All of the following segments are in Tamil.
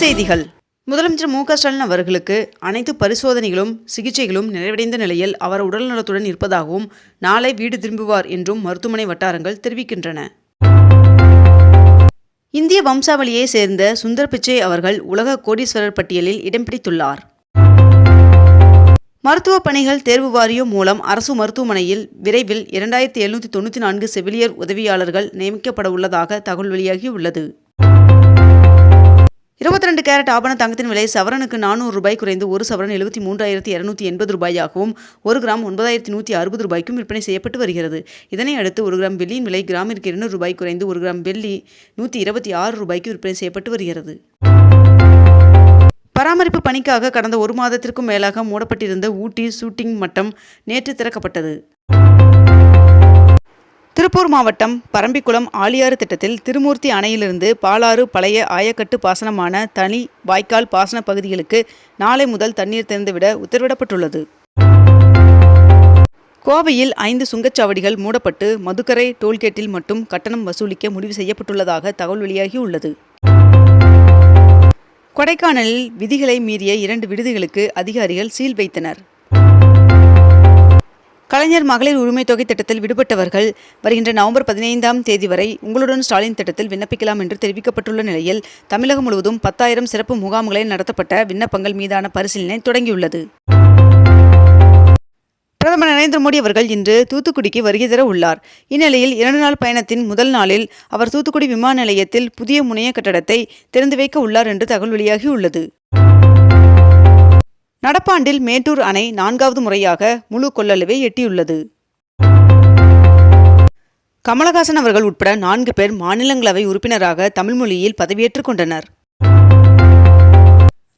செய்திகள். முதலமைச்சர் மு க ஸ்டாலின் அவர்களுக்கு அனைத்து பரிசோதனைகளும் சிகிச்சைகளும் நிறைவடைந்த நிலையில் அவர் உடல்நலத்துடன் இருப்பதாகவும் நாளை வீடு திரும்புவார் என்றும் மருத்துவமனை வட்டாரங்கள் தெரிவிக்கின்றன. இந்திய வம்சாவளியை சேர்ந்த சுந்தர் பிச்சை அவர்கள் உலக கோடீஸ்வரர் பட்டியலில் இடம் பிடித்துள்ளார். மருத்துவ பணிகள் தேர்வு வாரியம் மூலம் அரசு மருத்துவமனையில் விரைவில் இரண்டாயிரத்தி எழுநூற்றி தொண்ணூற்றி நான்கு செவிலியர் உதவியாளர்கள் நியமிக்கப்பட உள்ளதாக தகவல் வெளியாகியுள்ளது. இருபத்தி ரெண்டு கேரட் ஆபண தங்கத்தின் விலை சவரனுக்கு நானூறு ரூபாய் குறைந்து ஒரு சவரன் எழுபத்தி மூன்றாயிரத்தி இரநூத்தி எண்பது ரூபாயாகவும் ஒரு கிராம் ஒன்பதாயிரத்தி நூற்றி அறுபது ரூபாய்க்கும் விற்பனை செய்யப்பட்டு வருகிறது. இதனை அடுத்து ஒரு கிராம் வெள்ளியின் விலை கிராமிற்கு இருநூறு ரூபாய் குறைந்து ஒரு கிராம் வெள்ளி நூற்றி இருபத்தி ஆறு ரூபாய்க்கு விற்பனை செய்யப்பட்டு வருகிறது. பராமரிப்பு பணிக்காக கடந்த ஒரு மாதத்திற்கும் மேலாக மூடப்பட்டிருந்த ஊட்டி ஷூட்டிங் மட்டம் நேற்று திறக்கப்பட்டது. திருப்பூர் மாவட்டம் பரம்பிக்குளம் ஆழியாறு திட்டத்தில் திருமூர்த்தி அணையிலிருந்து பாலாறு பழைய ஆயக்கட்டு பாசனமான தனி வாய்க்கால் பாசன பகுதிகளுக்கு நாளை முதல் தண்ணீர் திறந்துவிட உத்தரவிடப்பட்டுள்ளது. கோவையில் ஐந்து சுங்கச்சாவடிகள் மூடப்பட்டு மதுக்கரை டோல்கேட்டில் மட்டும் கட்டணம் வசூலிக்க முடிவு செய்யப்பட்டுள்ளதாக தகவல் வெளியாகியுள்ளது. கொடைக்கானலில் விதிகளை மீறிய இரண்டு விடுதிகளுக்கு அதிகாரிகள் சீல் வைத்தனர். கலைஞர் மகளிர் உரிமை தொகை திட்டத்தில் விடுபட்டவர்கள் வருகின்ற நவம்பர் பதினைந்தாம் தேதி வரை உங்களுடன் ஸ்டாலின் திட்டத்தில் விண்ணப்பிக்கலாம் என்று தெரிவிக்கப்பட்டுள்ள நிலையில் தமிழகம் முழுவதும் பத்தாயிரம் சிறப்பு முகாம்களில் நடத்தப்பட்ட விண்ணப்பங்கள் மீதான பரிசீலனை தொடங்கியுள்ளது. பிரதமர் நரேந்திர மோடி அவர்கள் இன்று தூத்துக்குடிக்கு வருகை தர உள்ளார். இந்நிலையில் இரண்டு நாள் பயணத்தின் முதல் நாளில் அவர் தூத்துக்குடி விமான நிலையத்தில் புதிய முனைய கட்டடத்தை திறந்து வைக்க உள்ளார் என்று தகவல் வெளியாகியுள்ளது. நடப்பாண்டில் மேட்டூர் அணை நான்காவது முறையாக முழு கொள்ளளவை எட்டியுள்ளது. கமலஹாசன் அவர்கள் உட்பட நான்கு பேர் மாநிலங்களவை உறுப்பினராக தமிழ் மொழியில் பதவியேற்றுக் கொண்டனர்.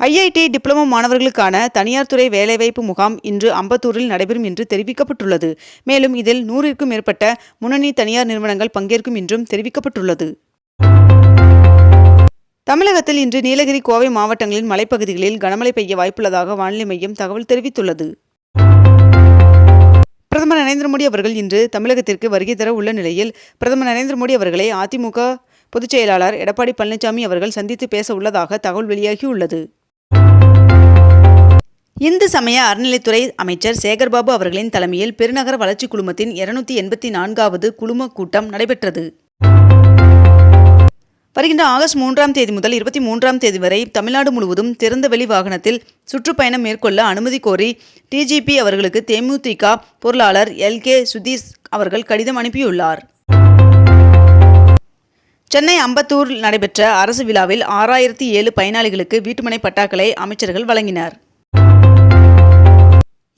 ஐஐடி டிப்ளமோ மாணவர்களுக்கான தனியார் துறை வேலைவாய்ப்பு முகாம் இன்று அம்பத்தூரில் நடைபெறும் என்று தெரிவிக்கப்பட்டுள்ளது. மேலும் இதில் நூறிற்கும் மேற்பட்ட முன்னணி தனியார் நிறுவனங்கள் பங்கேற்கும் என்றும் தெரிவிக்கப்பட்டுள்ளது. தமிழகத்தில் இன்று நீலகிரி கோவை மாவட்டங்களின் மலைப்பகுதிகளில் கனமழை பெய்ய வாய்ப்புள்ளதாக வானிலை மையம் தகவல் தெரிவித்துள்ளது. பிரதமர் நரேந்திர மோடி அவர்கள் இன்று தமிழகத்திற்கு வருகை தர உள்ள நிலையில் பிரதமர் நரேந்திர மோடி அவர்களை அதிமுக பொதுச் செயலாளர் எடப்பாடி பழனிசாமி அவர்கள் சந்தித்து பேச உள்ளதாக தகவல் வெளியாகியுள்ளது இந்து சமய அறநிலைத்துறை அமைச்சர் சேகர்பாபு அவர்களின் தலைமையில் பெருநகர வளர்ச்சி குழுமத்தின் இருநூத்தி எண்பத்தி நான்காவது குழும கூட்டம் நடைபெற்றது. வருகின்ற ஆகஸ்ட் மூன்றாம் தேதி முதல் இருபத்தி மூன்றாம் தேதி வரை தமிழ்நாடு முழுவதும் திறந்தவெளி வாகனத்தில் சுற்றுப்பயணம் மேற்கொள்ள அனுமதி கோரி டிஜிபி அவர்களுக்கு தேமுதிக பொருளாளர் எல் கே சுதீஷ் அவர்கள் கடிதம் அனுப்பியுள்ளார். சென்னை அம்பத்தூரில் நடைபெற்ற அரசு விழாவில் ஆறாயிரத்தி ஏழு பயனாளிகளுக்கு வீட்டுமனை பட்டாக்களை அமைச்சர்கள் வழங்கினர்.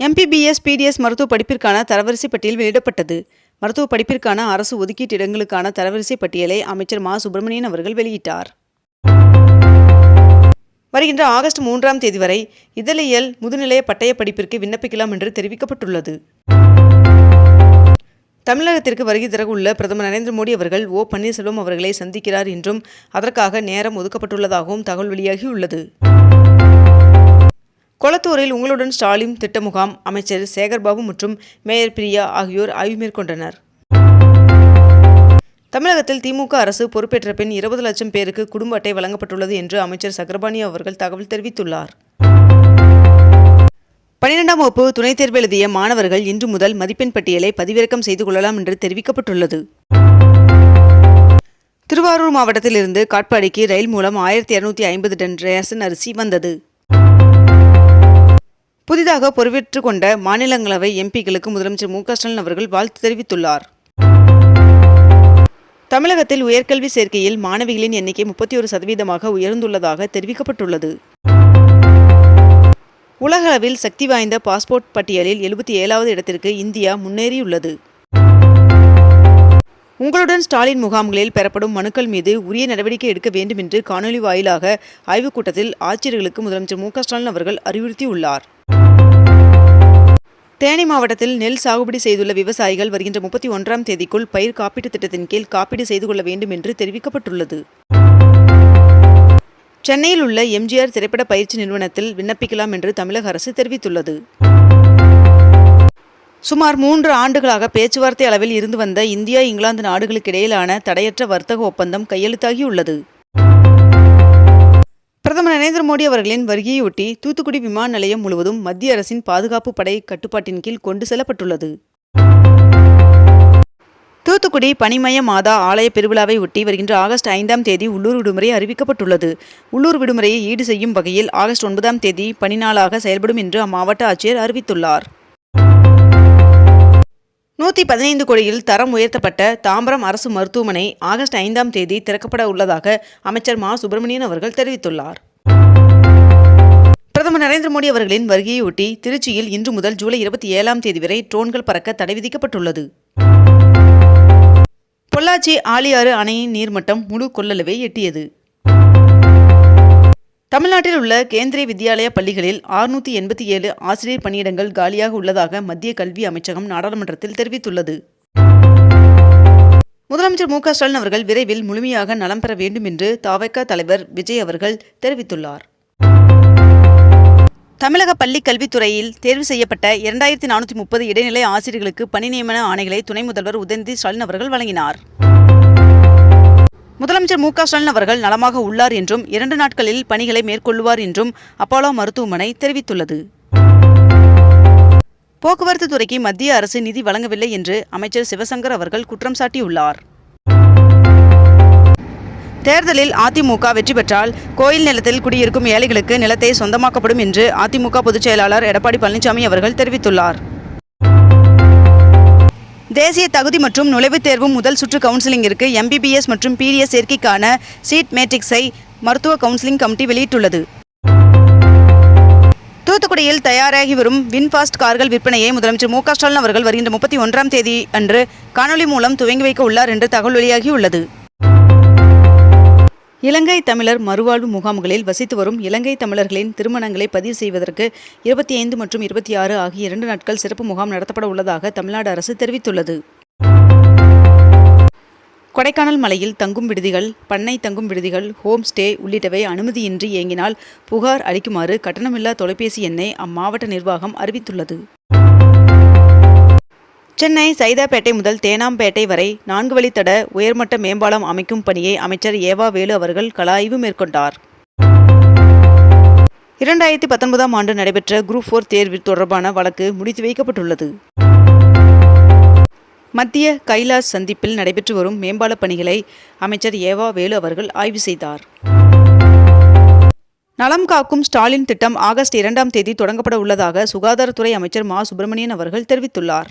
எம்பிபிஎஸ் பிடிஎஸ் மருத்துவ படிப்பிற்கான தரவரிசை பட்டியல் வெளியிடப்பட்டது. மருத்துவ படிப்பிற்கான அரசு ஒதுக்கீட்டு இடங்களுக்கான தரவரிசை பட்டியலை அமைச்சர் மா. சுப்பிரமணியன் அவர்கள் வெளியிட்டார். வருகின்ற ஆகஸ்ட் மூன்றாம் தேதி வரை இதழியல் முதுநிலைய பட்டய படிப்பிற்கு விண்ணப்பிக்கலாம் என்று தெரிவிக்கப்பட்டுள்ளது. தமிழகத்திற்கு வருகை தரவுள்ள உள்ள பிரதமர் நரேந்திர மோடி அவர்கள் ஓ. பன்னீர்செல்வம் அவர்களை சந்திக்கிறார் என்றும் அதற்காக நேரம் ஒதுக்கப்பட்டுள்ளதாகவும் தகவல் வெளியாகியுள்ளது. கொளத்தூரில் உங்களுடன் ஸ்டாலின் திட்ட முகாம் அமைச்சர் சேகர்பாபு மற்றும் மேயர் பிரியா ஆகியோர் ஆய்வு மேற்கொண்டனர். தமிழகத்தில் திமுக அரசு பொறுப்பேற்ற பின் இருபது லட்சம் பேருக்கு குடும்ப அட்டை வழங்கப்பட்டுள்ளது என்று அமைச்சர் சக்கரபாணி அவர்கள் தகவல் தெரிவித்துள்ளார். பனிரெண்டாம் வகுப்பு துணைத் தேர்வு எழுதிய மாணவர்கள் இன்று முதல் மதிப்பெண் பட்டியலை பதிவிறக்கம் செய்து கொள்ளலாம் என்று தெரிவிக்கப்பட்டுள்ளது. திருவாரூர் மாவட்டத்திலிருந்து காட்பாடிக்கு ரயில் மூலம் ஆயிரத்தி இருநூத்தி ஐம்பது டன் ரேசன் அரிசி வந்தது. புதிதாக பொறுப்பேற்றுக் கொண்ட மாநிலங்களவை எம்பிக்களுக்கு முதலமைச்சர் மு ஸ்டாலின் அவர்கள் வாழ்த்து தெரிவித்துள்ளார். தமிழகத்தில் உயர்கல்வி சேர்க்கையில் மாணவிகளின் எண்ணிக்கை முப்பத்தி ஒரு சதவீதமாக உயர்ந்துள்ளதாக தெரிவிக்கப்பட்டுள்ளது. உலகளவில் சக்தி வாய்ந்த பாஸ்போர்ட் பட்டியலில் எழுபத்தி ஏழாவது இடத்திற்கு இந்தியா முன்னேறியுள்ளது. உங்களுடன் ஸ்டாலின் முகாம்களில் பெறப்படும் மனுக்கள் மீது உரிய நடவடிக்கை எடுக்க வேண்டும் என்று காணொலி வாயிலாக ஆய்வுக் கூட்டத்தில் ஆட்சியர்களுக்கு முதலமைச்சர் மு ஸ்டாலின் அவர்கள் அறிவுறுத்தியுள்ளார். தேனி மாவட்டத்தில் நெல் சாகுபடி செய்துள்ள விவசாயிகள் வருகின்ற முப்பத்தி ஒன்றாம் தேதிக்குள் பயிர் காப்பீட்டுத் திட்டத்தின் கீழ் காப்பீடு செய்து கொள்ள வேண்டும் என்று தெரிவிக்கப்பட்டுள்ளது. சென்னையில் உள்ள எம்ஜிஆர் திரைப்பட பயிற்சி நிறுவனத்தில் விண்ணப்பிக்கலாம் என்று தமிழக அரசு தெரிவித்துள்ளது. சுமார் மூன்று ஆண்டுகளாக பேச்சுவார்த்தை அளவில் இருந்து வந்த இந்தியா இங்கிலாந்து நாடுகளுக்கு இடையிலான தடையற்ற வர்த்தக ஒப்பந்தம் கையெழுத்தாகியுள்ளது. பிரதமர் நரேந்திர மோடி அவர்களின் வருகையொட்டி தூத்துக்குடி விமான நிலையம் முழுவதும் மத்திய அரசின் பாதுகாப்பு படை கட்டுப்பாட்டின் கீழ் கொண்டு செல்லப்பட்டுள்ளது. தூத்துக்குடி பனிமய மாதா ஆலய பெருவிழாவை ஒட்டி வருகின்ற ஆகஸ்ட் ஐந்தாம் தேதி உள்ளூர் விடுமுறை அறிவிக்கப்பட்டுள்ளது. உள்ளூர் விடுமுறையை ஈடு செய்யும் வகையில் ஆகஸ்ட் ஒன்பதாம் தேதி பனிநாளாக செயல்படும் என்று அம்மாவட்ட ஆட்சியர் அறிவித்துள்ளார். நூற்றி பதினைந்து கோடியில் தரம் உயர்த்தப்பட்ட தாம்பரம் அரசு மருத்துவமனை ஆகஸ்ட் ஐந்தாம் தேதி திறக்கப்பட உள்ளதாக அமைச்சர் மா. சுப்பிரமணியன் அவர்கள் தெரிவித்துள்ளார். பிரதமர் நரேந்திர மோடி அவர்களின் வருகையொட்டி திருச்சியில் இன்று முதல் ஜூலை இருபத்தி ஏழாம் தேதி வரை ட்ரோன்கள் பறக்க தடை விதிக்கப்பட்டுள்ளது. பொள்ளாச்சி ஆழியாறு அணையின் நீர்மட்டம் முழு கொள்ளளவை எட்டியது. தமிழ்நாட்டில் உள்ள கேந்திரிய வித்யாலய பள்ளிகளில் ஆறுநூற்றி எண்பத்தி ஏழு ஆசிரியர் பணியிடங்கள் காலியாக உள்ளதாக மத்திய கல்வி அமைச்சகம் நாடாளுமன்றத்தில் தெரிவித்துள்ளது. முதலமைச்சர் மு க ஸ்டாலின் அவர்கள் விரைவில் முழுமையாக நலம் பெற வேண்டும் என்று தாவக தலைவர் விஜய் அவர்கள் தெரிவித்துள்ளார். தமிழக பள்ளி கல்வித்துறையில் தேர்வு செய்யப்பட்ட இரண்டாயிரத்தி நானூற்றி முப்பது இடைநிலை ஆசிரியர்களுக்கு பணி நியமன ஆணைகளை துணை முதல்வர் உதயநிதி ஸ்டாலின் அவர்கள் வழங்கினார். முதலமைச்சர் மு க ஸ்டாலின் அவர்கள் நலமாக உள்ளார் என்றும் இரண்டு நாட்களில் பணிகளை மேற்கொள்வார் என்றும் அப்போலோ மருத்துவமனை தெரிவித்துள்ளது. போக்குவரத்து துறைக்கு மத்திய அரசு நிதி வழங்கவில்லை என்று அமைச்சர் சிவசங்கர் அவர்கள் குற்றம் சாட்டியுள்ளார். தேர்தலில் அதிமுக வெற்றி பெற்றால் கோயில் நிலத்தில் குடியிருக்கும் ஏழைகளுக்கு நிலத்தை சொந்தமாக்கப்படும் என்று அதிமுக பொதுச் செயலாளர் எடப்பாடி பழனிசாமி அவர்கள் தெரிவித்துள்ளார். தேசிய தகுதி மற்றும் நுழைவுத் தேர்வு முதல் சுற்று கவுன்சிலிங்கிற்கு எம்பிபிஎஸ் மற்றும் பிடிஎஸ் சேர்க்கைக்கான சீட் மேட்ரிக்ஸை மருத்துவ கவுன்சிலிங் கமிட்டி வெளியிட்டுள்ளது. தூத்துக்குடியில் தயாராகி வரும் வின்ஃபாஸ்ட் கார்கள் விற்பனையை முதலமைச்சர் மு க ஸ்டாலின் அவர்கள் வருகின்ற முப்பத்தி ஒன்றாம் தேதி அன்று காணொலி மூலம் துவங்கி வைக்க உள்ளார் என்று தகவல் வெளியாகியுள்ளது. இலங்கை தமிழர் மறுவாழ்வு முகாம்களில் வசித்து வரும் இலங்கை தமிழர்களின் திருமணங்களை பதிவு செய்வதற்கு இருபத்தி ஐந்து மற்றும் இருபத்தி ஆறு ஆகிய இரண்டு நாட்கள் சிறப்பு முகாம் நடத்தப்பட உள்ளதாக தமிழ்நாடு அரசு தெரிவித்துள்ளது. கொடைக்கானல் மலையில் தங்கும் விடுதிகள் பண்ணை தங்கும் விடுதிகள் ஹோம் ஸ்டே உள்ளிட்டவை அனுமதியின்றி இயங்கினால் புகார் அளிக்குமாறு கட்டணமில்லா தொலைபேசி எண்ணை அம்மாவட்ட நிர்வாகம் அறிவித்துள்ளது. சென்னை சைதாப்பேட்டை முதல் தேனாம்பேட்டை வரை நான்கு வழித்தட உயர்மட்ட மேம்பாலம் அமைக்கும் பணியை அமைச்சர் ஏவா வேலு அவர்கள் கலாய்வு மேற்கொண்டார். இரண்டாயிரத்தி பத்தொன்பதாம் ஆண்டு நடைபெற்ற குரூப் ஃபோர் தேர்வு தொடர்பான வழக்கு முடித்து வைக்கப்பட்டுள்ளது. மத்திய கைலாஷ் சந்திப்பில் நடைபெற்று வரும் மேம்பால பணிகளை அமைச்சர் ஏவா வேலு அவர்கள் ஆய்வு செய்தார். நலம் காக்கும் ஸ்டாலின் திட்டம் ஆகஸ்ட் இரண்டாம் தேதி தொடங்கப்பட உள்ளதாக சுகாதாரத்துறை அமைச்சர் மா சுப்பிரமணியன் அவர்கள் தெரிவித்துள்ளார்.